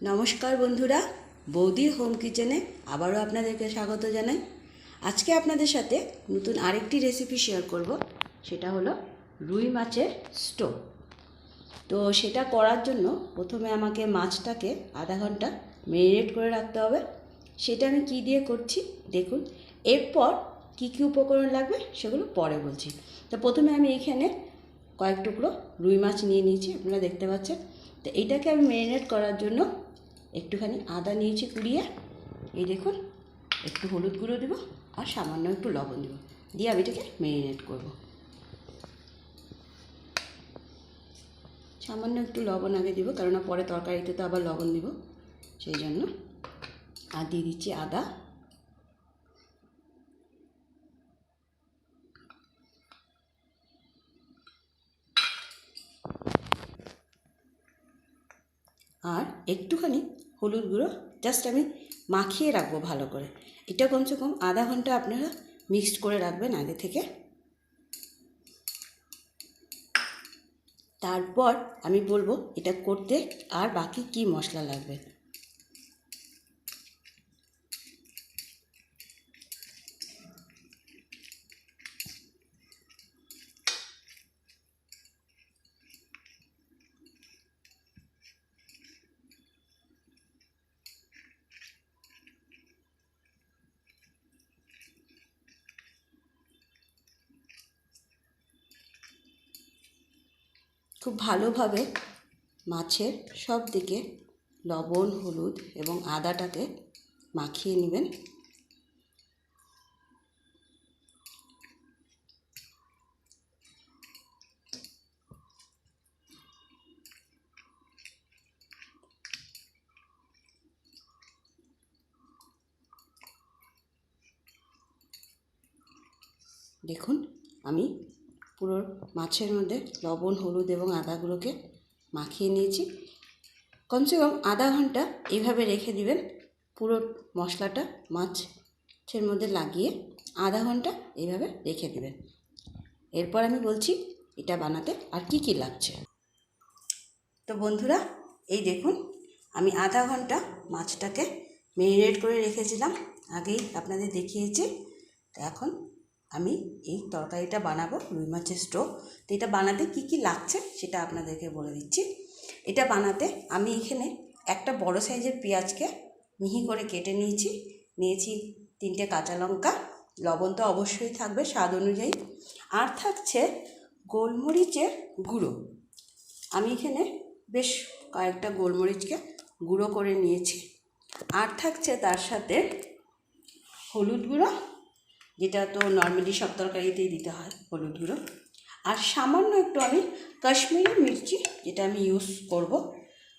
নমস্কার বন্ধুরা, বৌদির হোম কিচেনে আবারও আপনাদেরকে স্বাগত জানাই। আজকে আপনাদের সাথে নতুন আরেকটি রেসিপি শেয়ার করব, সেটা হলো রুই মাছের স্টো তো সেটা করার জন্য প্রথমে আমাকে মাছটাকে আধা ঘণ্টা মেরিনেট করে রাখতে হবে। সেটা আমি কী দিয়ে করছি, দেখুন, এরপর কী কী উপকরণ লাগবে সেগুলো পরে বলছি। তো প্রথমে আমি এখানে কয়েক টুকরো রুই মাছ নিয়ে নিয়েছি, আপনারা দেখতে পাচ্ছেন। তো এইটাকে আমি ম্যারিনেট করার জন্য একটুখানি আদা নিয়েছি কুড়িয়ে। এই দেখুন, একটু হলুদ গুঁড়ো দেবো আর সামান্য একটু লবণ দেবো। দিয়ে আমি এটাকে ম্যারিনেট করব। সামান্য একটু লবণ আগে দেবো, কেননা পরে তরকারিতে তো আবার লবণ দেবো, সেই জন্য। আর দিয়ে দিচ্ছি আদা। আর একটুখানি হলুদ গুঁড়ো জাস্ট আমি মাখিয়ে রাখব ভালো করে। এটা কমসে কম আধা ঘণ্টা আপনারা মিক্সড করে রাখবেন আগে থেকে। তারপর আমি বলব এটা করতে আর বাকি কি মশলা লাগবে। খুব ভালোভাবে মাছের সব দিকে লবণ হলুদ এবং আদাটাকে মাখিয়ে নেবেন। দেখুন আমি পুরো মাছের মধ্যে লবণ, হলুদ এবং আদাগুলোকে মাখিয়ে নিয়েছি। কমসে কম আধা ঘণ্টা এইভাবে রেখে দিবেন। পুরো মশলাটা মাছের মধ্যে লাগিয়ে আধা ঘণ্টা এইভাবে রেখে দিবেন। এরপর আমি বলছি, এটা বানাতে আর কি কি লাগছে? তো বন্ধুরা, এই দেখুন, আমি আধা ঘণ্টা মাছটাকে মেরিনেট করে রেখেছিলাম। আগেই আপনাদের দেখিয়েছি। তো এখন আমি এই তরকারিটা বানাবো, রুই মাছের স্টো তো এটা বানাতে কি কি লাগছে সেটা আপনাদেরকে বলে দিচ্ছি। এটা বানাতে আমি এখানে একটা বড় সাইজের পেঁয়াজকে মিহি করে কেটে নিয়েছি। নিয়েছি তিনটে কাঁচা লঙ্কা, লবণ তো অবশ্যই থাকবে স্বাদ অনুযায়ী। আর থাকছে গোলমরিচের গুঁড়ো। আমি এখানে বেশ কয়েকটা গোলমরিচকে গুঁড়ো করে নিয়েছি। আর থাকছে তার সাথে হলুদ গুঁড়ো যেটা তো নর্মালি সব তরকারিতেই দিতে হয়, হলুদ গুঁড়ো। আর সামান্য একটু আমি কাশ্মীরি মির্চি, যেটা আমি ইউজ করব,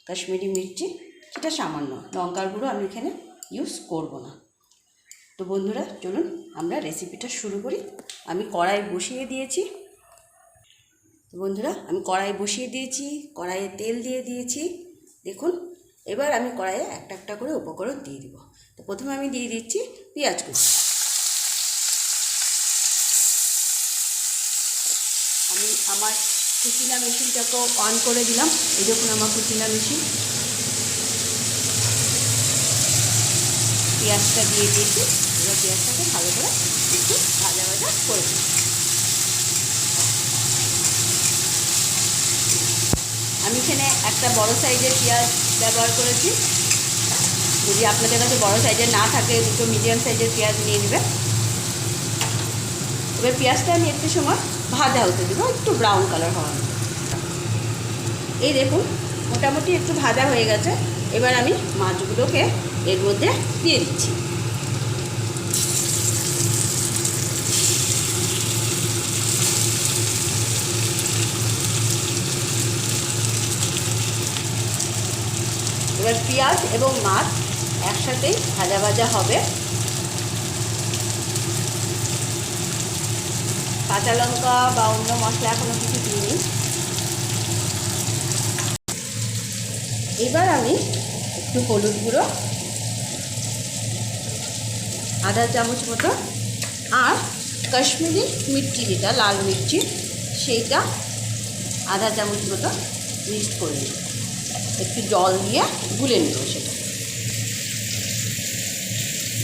কাশ্মীরি মির্চি, সেটা সামান্য। লঙ্কার গুঁড়ো আমি এখানে ইউজ করব না। তো বন্ধুরা, চলুন আমরা রেসিপিটা শুরু করি। আমি কড়াই বসিয়ে দিয়েছি। তো বন্ধুরা, আমি কড়াই বসিয়ে দিয়েছি, কড়াইয়ে তেল দিয়ে দিয়েছি। দেখুন, এবার আমি কড়াইয়ে একটা একটা করে উপকরণ দিয়ে দিব। তো প্রথমে আমি দিয়ে দিচ্ছি পেঁয়াজ কুচি। আমি আমার কুচিনা মেশিনটাকেও অন করে দিলাম। এই দেখুন আমার কুচিনা মেশিন। পেঁয়াজটা দিয়ে দিয়েছি। এবার পেঁয়াজটাকে ভালো করে একটু ভাজা ভাজা করে আমি এখানে একটা বড় সাইজের পেঁয়াজ ব্যবহার করেছি। যদি আপনাদের কাছে বড় সাইজের না থাকে, দুটো মিডিয়াম সাইজের পেঁয়াজ নিয়ে নেবে এবার পেঁয়াজটা আমি একটু সময় ভাজা হতে দেবো, একটু ব্রাউন কালার হওয়ার মতো। এই দেখুন, মোটামুটি একটু ভাজা হয়ে গেছে। এবার আমি মাছগুলোকে এর মধ্যে দিয়ে দিচ্ছি। এবার পেঁয়াজ এবং মাছ একসাথেই ভাজা ভাজা হবে। কাঁচা লঙ্কা বা অন্য মশলা এখনও কিছু দিইনি। এবার আমি একটু হলুদ গুঁড়ো, আধা চামচ মতো, আর কাশ্মীরি মির্চি যেটা, লাল মির্চি সেইটা আধা চামচ মতো মিক্সড করে নিই। একটু জল দিয়ে গুলে নেব সেটা।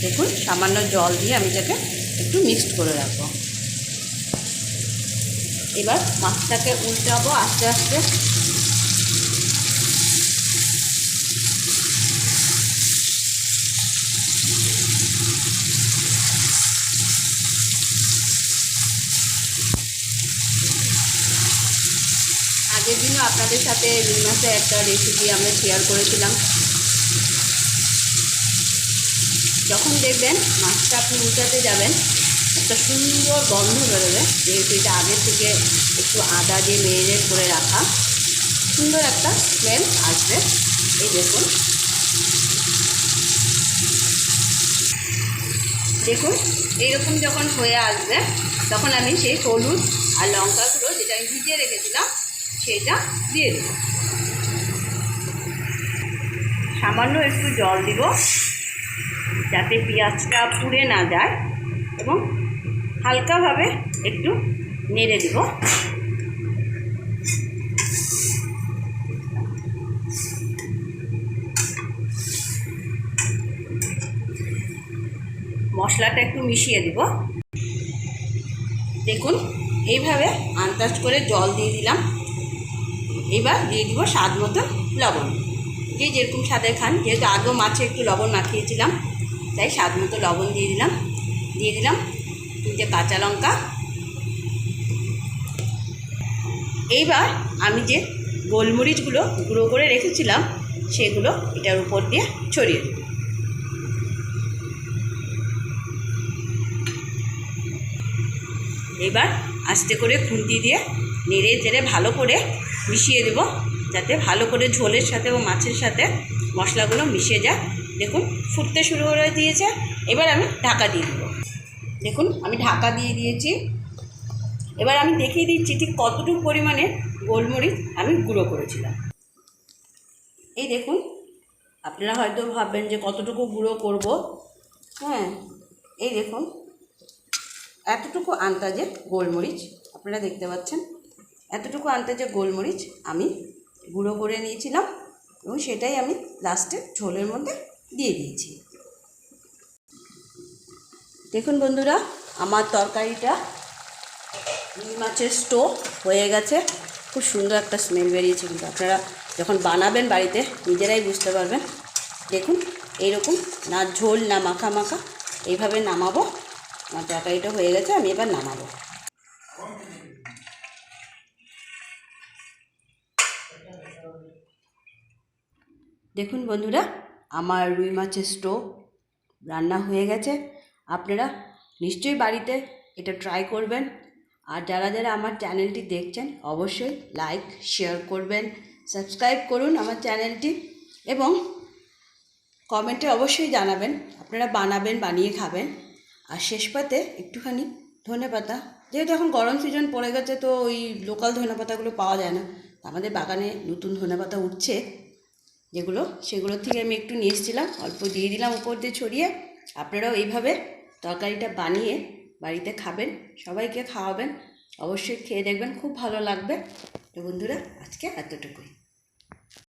দেখুন, সামান্য জল দিয়ে আমি এটাকে একটু মিক্সড করে রাখব। এবার মাছটাকে উল্টাবো আস্তে আস্তে। আগের দিনও আপনাদের সাথে রুই মাছের একটা রেসিপি আমরা শেয়ার করেছিলাম। যখন দেখবেন মাছটা আপনি উল্টাতে যাবেন একটা সুন্দর গন্ধ বেরোবে, যেহেতু এটা আগের থেকে একটু আদা দিয়ে মেরিনেট করে রাখা। সুন্দর একটা স্মেল আসবে, এই দেখুন। দেখুন, এইরকম যখন হয়ে আসবে, তখন আমি সেই হলুদ আর লঙ্কাগুলো যেটা আমি ভিজিয়ে রেখেছিলাম, সেটা দিয়ে দেবো। সামান্য একটু জল দিব, যাতে পেঁয়াজটা পুড়ে না যায় এবং হালকাভাবে একটু নেড়ে দিব। মশলাটা একটু মিশিয়ে দিব। দেখুন, এইভাবে আন্দাজ করে জল দিয়ে দিলাম। এবার দিয়ে দিব স্বাদ মতো লবণ। যে যেরকম স্বাদের খান, যেহেতু আগেও মাছে একটু লবণ মাখিয়েছিলাম, তাই স্বাদ মতো লবণ দিয়ে দিলাম। দিয়ে দিলাম তিনটে কাঁচা লঙ্কা। এইবার আমি যে গোলমরিচগুলো গুঁড়ো করে রেখেছিলাম, সেগুলো এটার উপর দিয়ে ছড়িয়ে দেব। এবার আস্তে করে খুন্তি দিয়ে নেড়ে চেড়ে ভালো করে মিশিয়ে দেব, যাতে ভালো করে ঝোলের সাথে ও মাছের সাথে মশলাগুলো মিশে যায়। দেখুন, ফুটতে শুরু করে দিয়েছে। এবার আমি ঢাকা দিয়ে দেবো। দেখুন, আমি ঢাকা দিয়ে দিয়েছি। এবার আমি দেখিয়ে দিচ্ছি ঠিক কতটুকু পরিমাণে গোলমরিচ আমি গুঁড়ো করেছিলাম। এই দেখুন, আপনারা হয়তো ভাববেন যে কতটুকু গুঁড়ো করব। হ্যাঁ এই দেখুন, এতটুকু আন্দাজে গোলমরিচ, আপনারা দেখতে পাচ্ছেন, এতটুকু আন্দাজে গোলমরিচ আমি গুঁড়ো করে নিয়েছিলাম এবং সেটাই আমি লাস্টে ঝোলের মধ্যে দিয়ে দিয়েছি। দেখুন বন্ধুরা, আমার তরকারিটা রুই মাছের স্টো হয়ে গেছে। খুব সুন্দর একটা স্মেল বেরিয়েছে কিন্তু আপনারা যখন বানাবেন বাড়িতে, নিজেরাই বুঝতে পারবেন। দেখুন, এইরকম না ঝোল, না মাখা মাখা, এইভাবে নামাবো। আমার তরকারিটা হয়ে গেছে, আমি এবার নামাবো। দেখুন বন্ধুরা, আমার রুই মাছের স্টো রান্না হয়ে গেছে। আপনারা নিশ্চয়ই বাড়িতে এটা ট্রাই করবেন। আর যারা যারা আমার চ্যানেলটি দেখছেন, অবশ্যই লাইক শেয়ার করবেন সাবস্ক্রাইব করুন আমার চ্যানেলটি এবং কমেন্টে অবশ্যই জানাবেন, আপনারা বানাবেন, বানিয়ে খাবেন। আর শেষ পাতে একটুখানি ধনে পাতা যেহেতু এখন গরম সিজন পড়ে গেছে তো ওই লোকাল ধনে পাতাগুলো পাওয়া যায় না। আমাদের বাগানে নতুন ধনে পাতা উঠছে, যেগুলো সেগুলোর থেকে আমি একটু নিয়ে এসেছিলাম, অল্প দিয়ে দিলাম উপর দিয়ে ছড়িয়ে। আপনারাও এইভাবে তরকারিটা বানিয়ে বাড়িতে খাবেন, সবাইকে খাওয়াবেন, অবশ্যই খেয়ে দেখবেন, খুব ভালো লাগবে। তো বন্ধুরা, আজকে এতটুকুই।